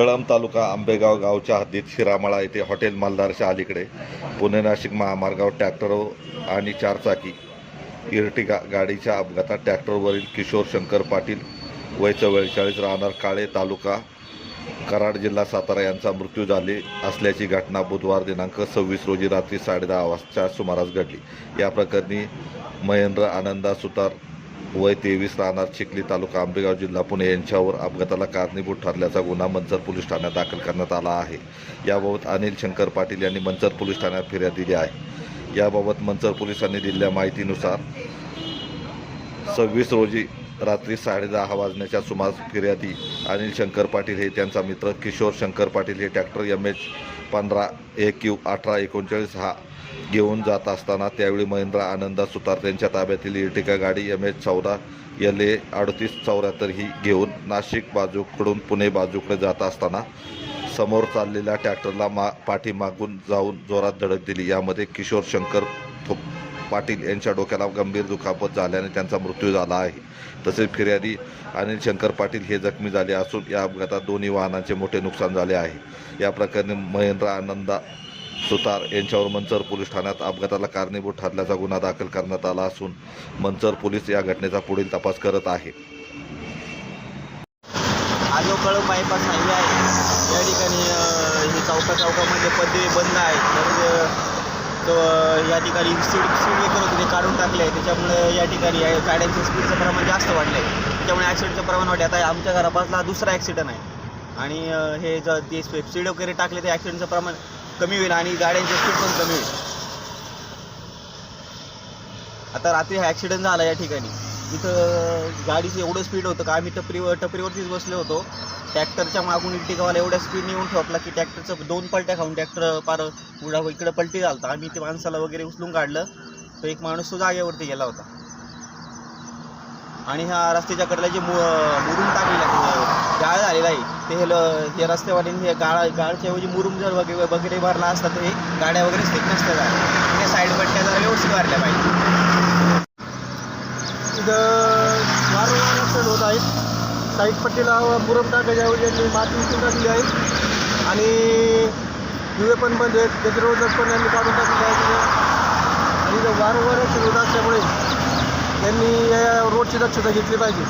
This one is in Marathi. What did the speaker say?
कळंब तालुका आंबेगाव गावच्या हद्दीत शिरामळा येथे हॉटेल मालदारच्या अलीकडे पुणे नाशिक महामार्गावर ट्रॅक्टर आणि चारचाकी इर्टिगा गाडीच्या अपघातात ट्रॅक्टरवरील किशोर शंकर पाटील वय चव्वेचाळीस राहणार काळे तालुका कराड जिल्हा सातारा यांचा मृत्यू झाले असल्याची घटना बुधवार दिनांक सव्वीस रोजी रात्री साडेदहा वाजच्या सुमारास घडली. या प्रकरणी महेंद्र आनंदा सुतार वय तेवीस राहणार चिखली तालुका आंबेगाव जिल्हा पुणे यांच्यावर अपघाताला कारणीभूत ठरल्याचा गुन्हा मंचर पोलीस ठाण्यात दाखल करण्यात आला आहे. याबाबत अनिल शंकर पाटील यांनी मंचर पोलीस ठाण्यात फिर्याद दिली आहे. याबाबत मंचर पोलिसांनी दिलेल्या माहितीनुसार सव्वीस रोजी रात्री साडेदहा वाजण्याच्या सुमारास फिर्यादी अनिल शंकर पाटील हे त्यांचा मित्र किशोर शंकर पाटील हे ट्रॅक्टर एम एच पंधरा ए क्यू अठरा एकोणचाळीस हा घेऊन जात असताना त्यावेळी महेंद्र आनंदा सुतार त्यांच्या ताब्यातील इर्टिका गाडी एम एच चौदा एल ए अडतीस चौऱ्याहत्तर ही घेऊन नाशिक बाजूकडून पुणे बाजूकडे जात असताना समोर चाललेल्या ट्रॅक्टरला मा पाठीमागून जाऊन जोरात धडक दिली. यामध्ये किशोर शंकर फु- पाटील यांच्या डोक्याला गंभीर दुखापत झाल्याने त्यांचा मृत्यू झाला आहे. तसेच फिर्यादी अनिल शंकर पाटील हे जखमी झाले असून या अपघातात दोन्ही वाहनांचे मोठे नुकसान झाले आहे. या प्रकरणी महेंद्र आनंदा सुतार यांच्यावर मंचर पोलीस ठाण्यात अपघाताला कारणीभूत ठरल्याचा गुन्हा दाखल करण्यात आला असून मंचर पोलीस या घटनेचा पुढील तपास करत आहे. हा बायपास हायवे आहे. या ठिकाणी हे चौका चौकामध्ये पदवी बंद आहेत. तर तो या ठिकाणी स्पीड स्पीड ब्रेकर होते ते काढून टाकले. आहे त्याच्यामुळे या ठिकाणी या गाड्यांचं स्पीडचं प्रमाण जास्त वाढलं आहे त्याच्यामुळे ॲक्सिडेंटचं प्रमाण वाढलं आता आमच्या घरापासला दुसरा ॲक्सिडेंट आहे. आणि हे जर ते स्पीड वगैरे टाकले तर ॲक्सिडेंटचं प्रमाण कमी होईल आणि गाड्यांचे स्पीड पण कमी होईल. आता रात्री हा ॲक्सिडेंट झाला या ठिकाणी. इथं गाडीचं एवढं स्पीड होतं का आम्ही टपरीवर टपरीवरतीच बसलो होतो. ट्रॅक्टरच्या मागून इर्टिकावाला एवढ्या स्पीडने येऊन ठोकला की ट्रॅक्टरचं दोन पलट्या खाऊन ट्रॅक्टर पार उडा इकडं पलटी झालता. आम्ही ते माणसाला वगैरे उचलून काढलं. तर एक माणूस तो जागेवरती गेला होता. आणि ह्या रस्त्याच्या कडला जे मु मुरुम टाकलेला आहे, गाळ झालेला आहे ते हे ल- हे रस्त्यावाले हे गाळ गाळच्या ऐवजी मुरुम जर वगैरे वगैरे भरला असता तर हे गाड्या वगैरे स्थित नसत्या झाल्या. त्या साईड पट्ट्या जरा व्यवस्थित भरल्या पाहिजे. इथं वारंवार होत आहेत साईड पट्टीला मुरम टाकायच्या ऐवजी माती उचलून टाकली आहे. आणि दिवे पण बंद आहेत. त्याचे पण यांनी काढून टाकले आहे आणि वारंवारच वारंवार असल्यामुळे यांनी या रोडची दक्षता घेतली पाहिजे.